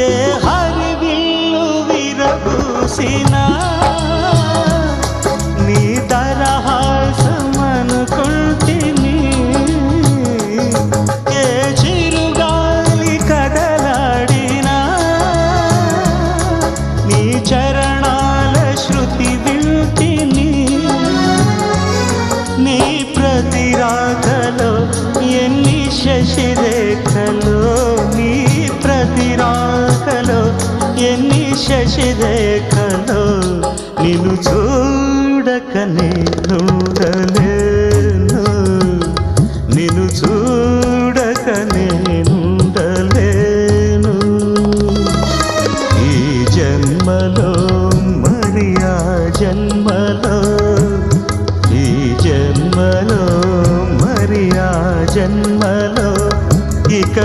ఏ హరివిల్లు విరబూసినా నీ దరహాసమనుకుంటిని ఏ చిరుగాలి కదలాడినా నీ చరణాల శృతి వింటిని నీ ప్రతి రాకలో ఎన్ని శశిరేఖలు శశిరేఖలో నిన్ను చూడక నేను ఉండలేను. నిన్ను చూడక నేను ఉండలేను. ఈ జన్మలో మరియా జన్మలో ఈ జన్మలో మరియా జన్మలో ఇక